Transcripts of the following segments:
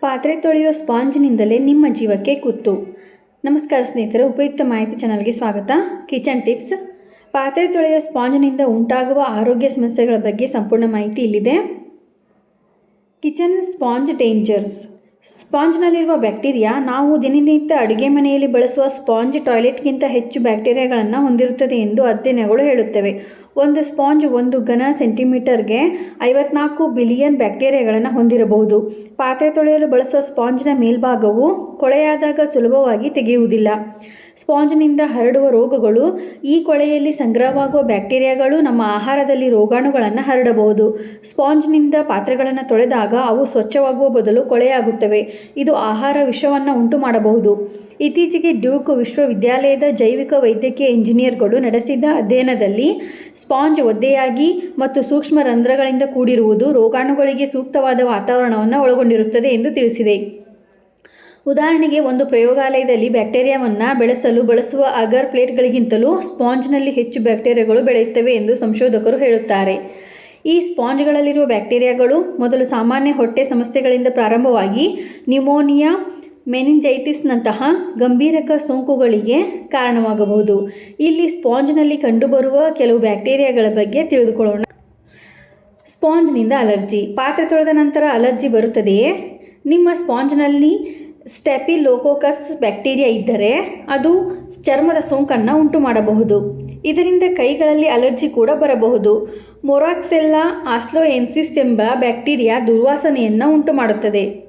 ಪಾತ್ರೆ ತೊಳೆಯುವ ಸ್ಪಾಂಜ್ನಿಂದಲೇ ನಿಮ್ಮ ಜೀವಕ್ಕೆ ಕುತ್ತು ನಮಸ್ಕಾರ ಸ್ನೇಹಿತರೆ, ಉಪಯುಕ್ತ ಮಾಹಿತಿ ಚಾನಲ್ಗೆ ಸ್ವಾಗತ. Kitchen tips. ಪಾತ್ರೆ ತೊಳೆಯುವ ಸ್ಪಾಂಜ್ನಿಂದ ಉಂಟಾಗುವ ಆರೋಗ್ಯ ಸಮಸ್ಯೆಗಳ ಬಗ್ಗೆ ಸಂಪೂರ್ಣ ಮಾಹಿತಿ ಇಲ್ಲಿದೆ. Kitchen sponge dangers. ಸ್ಪಾಂಜ್ನಲ್ಲಿರುವ ಬ್ಯಾಕ್ಟೀರಿಯಾ ನಾವು ದಿನನಿತ್ಯ ಅಡುಗೆ ಮನೆಯಲ್ಲಿ ಬಳಸುವ ಸ್ಪಾಂಜ್ ಟಾಯ್ಲೆಟ್ಗಿಂತ ಹೆಚ್ಚು ಬ್ಯಾಕ್ಟೀರಿಯಾಗಳನ್ನು ಹೊಂದಿರುತ್ತದೆ ಎಂದು ಅಧ್ಯಯನಗಳು ಹೇಳುತ್ತವೆ. ಒಂದು ಸ್ಪಾಂಜ್ ಒಂದು ಘನ ಸೆಂಟಿಮೀಟರ್ಗೆ ಐವತ್ನಾಲ್ಕು ಬಿಲಿಯನ್ ಬ್ಯಾಕ್ಟೀರಿಯಾಗಳನ್ನು ಹೊಂದಿರಬಹುದು. ಪಾತ್ರೆ ತೊಳೆಯಲು ಬಳಸುವ ಸ್ಪಾಂಜ್ನ ಮೇಲ್ಭಾಗವು ಕೊಳೆಯಾದಾಗ ಸುಲಭವಾಗಿ ತೆಗೆಯುವುದಿಲ್ಲ. ಸ್ಪಾಂಜ್ನಿಂದ ಹರಡುವ ರೋಗಗಳು ಈ ಕೊಳೆಯಲ್ಲಿ ಸಂಗ್ರಹವಾಗುವ ಬ್ಯಾಕ್ಟೀರಿಯಾಗಳು ನಮ್ಮ ಆಹಾರದಲ್ಲಿ ರೋಗಾಣುಗಳನ್ನು ಹರಡಬಹುದು. ಸ್ಪಾಂಜ್ನಿಂದ ಪಾತ್ರೆಗಳನ್ನು ತೊಳೆದಾಗ ಅವು ಸ್ವಚ್ಛವಾಗುವ ಬದಲು ಕೊಳೆಯಾಗುತ್ತವೆ. ಇದು ಆಹಾರ ವಿಷವನ್ನು ಉಂಟು ಮಾಡಬಹುದು ಇತ್ತೀಚೆಗೆ ಡ್ಯೂಕ್ ವಿಶ್ವವಿದ್ಯಾಲಯದ ಜೈವಿಕ ವೈದ್ಯಕೀಯ ಇಂಜಿನಿಯರ್ಗಳು ನಡೆಸಿದ ಅಧ್ಯಯನದಲ್ಲಿ ಸ್ಪಾಂಜ್ ಒದ್ದೆಯಾಗಿ ಮತ್ತು ಸೂಕ್ಷ್ಮ ರಂಧ್ರಗಳಿಂದ ಕೂಡಿರುವುದು ರೋಗಾಣುಗಳಿಗೆ ಸೂಕ್ತವಾದ ವಾತಾವರಣವನ್ನು ಒಳಗೊಂಡಿರುತ್ತದೆ ಎಂದು ತಿಳಿಸಿದೆ. ಉದಾಹರಣೆಗೆ ಒಂದು ಪ್ರಯೋಗಾಲಯದಲ್ಲಿ ಬ್ಯಾಕ್ಟೀರಿಯಾವನ್ನು ಬೆಳೆಸಲು ಬಳಸುವ ಅಗರ್ ಪ್ಲೇಟ್ಗಳಿಗಿಂತಲೂ ಸ್ಪಾಂಜ್ನಲ್ಲಿ ಹೆಚ್ಚು ಬ್ಯಾಕ್ಟೀರಿಯಾಗಳು ಬೆಳೆಯುತ್ತವೆ ಎಂದು ಸಂಶೋಧಕರು ಹೇಳುತ್ತಾರೆ. ಈ ಸ್ಪಾಂಜ್ಗಳಲ್ಲಿರುವ ಬ್ಯಾಕ್ಟೀರಿಯಾಗಳು ಮೊದಲು ಸಾಮಾನ್ಯ ಹೊಟ್ಟೆ ಸಮಸ್ಯೆಗಳಿಂದ ಪ್ರಾರಂಭವಾಗಿ ನ್ಯೂಮೋನಿಯಾ ಮೆನಿಂಜೈಟಿಸ್ನಂತಹ ಗಂಭೀರಕ ಸೋಂಕುಗಳಿಗೆ ಕಾರಣವಾಗಬಹುದು. ಇಲ್ಲಿ ಸ್ಪಾಂಜ್ನಲ್ಲಿ ಕಂಡುಬರುವ ಕೆಲವು ಬ್ಯಾಕ್ಟೀರಿಯಾಗಳ ಬಗ್ಗೆ ತಿಳಿದುಕೊಳ್ಳೋಣ. ಸ್ಪಾಂಜ್ನಿಂದ ಅಲರ್ಜಿ. ಪಾತ್ರೆ ತೊಳೆದ ನಂತರ ಅಲರ್ಜಿ ಬರುತ್ತದೆಯೇ? ನಿಮ್ಮ ಸ್ಪಾಂಜ್ನಲ್ಲಿ ಸ್ಟೆಪಿಲೋಕೋಕಸ್ ಬ್ಯಾಕ್ಟೀರಿಯಾ ಇದ್ದರೆ ಅದು ಚರ್ಮದ ಸೋಂಕನ್ನು ಉಂಟು ಮಾಡಬಹುದು ಇದರಿಂದ ಕೈಗಳಲ್ಲಿ ಅಲರ್ಜಿ ಕೂಡ ಬರಬಹುದು. ಮೊರಾಕ್ಸೆಲ್ಲಾ ಆಸ್ಲೋಎನ್ಸಿಸ್ ಎಂಬ ಬ್ಯಾಕ್ಟೀರಿಯಾ ದುರ್ವಾಸನೆಯನ್ನು ಉಂಟು ಮಾಡುತ್ತದೆ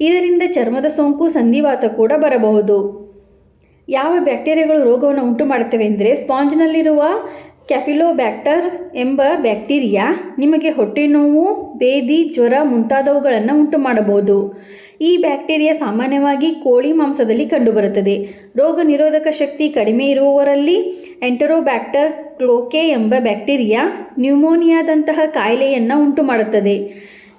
ಇದರಿಂದ ಚರ್ಮದ ಸೋಂಕು, ಸಂಧಿವಾತ ಕೂಡ ಬರಬಹುದು. ಯಾವ ಬ್ಯಾಕ್ಟೀರಿಯಾಗಳು ರೋಗವನ್ನು ಉಂಟು ಮಾಡುತ್ತವೆ ಅಂದರೆ ಸ್ಪಾಂಜ್ನಲ್ಲಿರುವ ಕ್ಯಾಪಿಲೋಬ್ಯಾಕ್ಟರ್ ಎಂಬ ಬ್ಯಾಕ್ಟೀರಿಯಾ ನಿಮಗೆ ಹೊಟ್ಟೆ ನೋವು ಬೇದಿ, ಜ್ವರ ಮುಂತಾದವುಗಳನ್ನು ಉಂಟು ಮಾಡಬಹುದು ಈ ಬ್ಯಾಕ್ಟೀರಿಯಾ ಸಾಮಾನ್ಯವಾಗಿ ಕೋಳಿ ಮಾಂಸದಲ್ಲಿ ಕಂಡುಬರುತ್ತದೆ. ರೋಗ ನಿರೋಧಕ ಶಕ್ತಿ ಕಡಿಮೆ ಇರುವವರಲ್ಲಿ ಎಂಟರೋಬ್ಯಾಕ್ಟರ್ ಕ್ಲೋಕೆ ಎಂಬ ಬ್ಯಾಕ್ಟೀರಿಯಾ ನ್ಯೂಮೋನಿಯಾದಂತಹ ಕಾಯಿಲೆಯನ್ನು ಉಂಟು ಮಾಡುತ್ತದೆ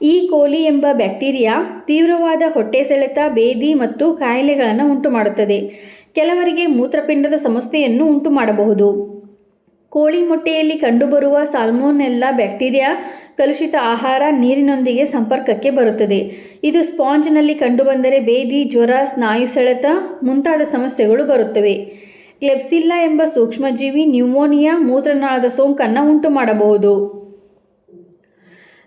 ಈ ಕೋಲಿ ಎಂಬ ಬ್ಯಾಕ್ಟೀರಿಯಾ ತೀವ್ರವಾದ ಹೊಟ್ಟೆ ಸೆಳೆತ, ಬೇದಿ ಮತ್ತು ಕಾಯಿಲೆಗಳನ್ನು ಉಂಟು ಮಾಡುತ್ತದೆ ಕೆಲವರಿಗೆ ಮೂತ್ರಪಿಂಡದ ಸಮಸ್ಯೆಯನ್ನು ಉಂಟು ಮಾಡಬಹುದು ಕೋಳಿ ಮೊಟ್ಟೆಯಲ್ಲಿ ಕಂಡುಬರುವ ಸಾಲ್ಮೋನೆಲ್ಲಾ ಬ್ಯಾಕ್ಟೀರಿಯಾ ಕಲುಷಿತ ಆಹಾರ ನೀರಿನೊಂದಿಗೆ ಸಂಪರ್ಕಕ್ಕೆ ಬರುತ್ತದೆ. ಇದು ಸ್ಪಾಂಜ್ನಲ್ಲಿ ಕಂಡುಬಂದರೆ ಬೇದಿ, ಜ್ವರ, ಸ್ನಾಯು ಸೆಳೆತ ಮುಂತಾದ ಸಮಸ್ಯೆಗಳು ಬರುತ್ತವೆ. ಕ್ಲೆಪ್ಸಿಲ್ಲಾ ಎಂಬ ಸೂಕ್ಷ್ಮಜೀವಿ ನ್ಯೂಮೋನಿಯಾ ಮೂತ್ರನಾಳದ ಸೋಂಕನ್ನು ಉಂಟು ಮಾಡಬಹುದು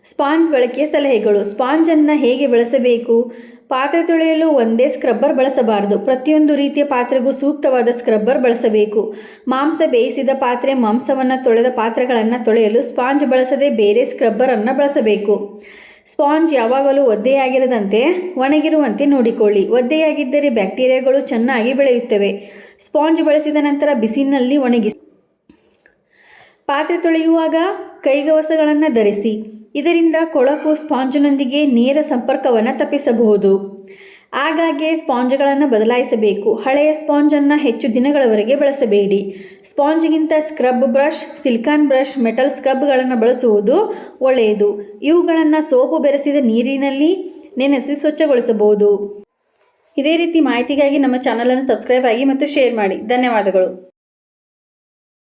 ಸ್ಪಾಂಜ್ ಬಳಕೆಯ ಸಲಹೆಗಳು. ಸ್ಪಾಂಜನ್ನು ಹೇಗೆ ಬಳಸಬೇಕು? ಪಾತ್ರೆ ತೊಳೆಯಲು ಒಂದೇ ಸ್ಕ್ರಬ್ಬರ್ ಬಳಸಬಾರದು. ಪ್ರತಿಯೊಂದು ರೀತಿಯ ಪಾತ್ರೆಗೂ ಸೂಕ್ತವಾದ ಸ್ಕ್ರಬ್ಬರ್ ಬಳಸಬೇಕು. ಮಾಂಸ ಬೇಯಿಸಿದ ಪಾತ್ರೆ ಮಾಂಸವನ್ನು ತೊಳೆದ ಪಾತ್ರೆಗಳನ್ನು ತೊಳೆಯಲು ಸ್ಪಾಂಜ್ ಬಳಸದೆ ಬೇರೆ ಸ್ಕ್ರಬ್ಬರನ್ನು ಬಳಸಬೇಕು. ಸ್ಪಾಂಜ್ ಯಾವಾಗಲೂ ಒದ್ದೆಯಾಗಿರದಂತೆ ಒಣಗಿರುವಂತೆ ನೋಡಿಕೊಳ್ಳಿ. ಒದ್ದೆಯಾಗಿದ್ದರೆ ಬ್ಯಾಕ್ಟೀರಿಯಾಗಳು ಚೆನ್ನಾಗಿ ಬೆಳೆಯುತ್ತವೆ. ಸ್ಪಾಂಜ್ ಬಳಸಿದ ನಂತರ ಬಿಸಿಲಿನಲ್ಲಿ ಒಣಗಿಸಿ ಪಾತ್ರೆ ತೊಳೆಯುವಾಗ ಕೈಗವಸಗಳನ್ನು ಧರಿಸಿ. ಇದರಿಂದ ಕೊಳಕು ಸ್ಪಾಂಜ್ನೊಂದಿಗೆ ನೇರ ಸಂಪರ್ಕವನ್ನು ತಪ್ಪಿಸಬಹುದು. ಆಗಾಗ್ಗೆ ಸ್ಪಾಂಜ್ಗಳನ್ನು ಬದಲಾಯಿಸಬೇಕು. ಹಳೆಯ ಸ್ಪಾಂಜನ್ನು ಹೆಚ್ಚು ದಿನಗಳವರೆಗೆ ಬಳಸಬೇಡಿ. ಸ್ಪಾಂಜ್ಗಿಂತ scrub brush, silicone brush, metal ಸ್ಕ್ರಬ್ಗಳನ್ನು ಬಳಸುವುದು ಒಳ್ಳೆಯದು. ಇವುಗಳನ್ನು ಸೋಪು ಬೆರೆಸಿದ ನೀರಿನಲ್ಲಿ ನೆನೆಸಿ ಸ್ವಚ್ಛಗೊಳಿಸಬಹುದು. ಇದೇ ರೀತಿ ಮಾಹಿತಿಗಾಗಿ ನಮ್ಮ ಚಾನಲನ್ನು ಸಬ್ಸ್ಕ್ರೈಬ್ ಆಗಿ ಮತ್ತು ಶೇರ್ ಮಾಡಿ. ಧನ್ಯವಾದಗಳು.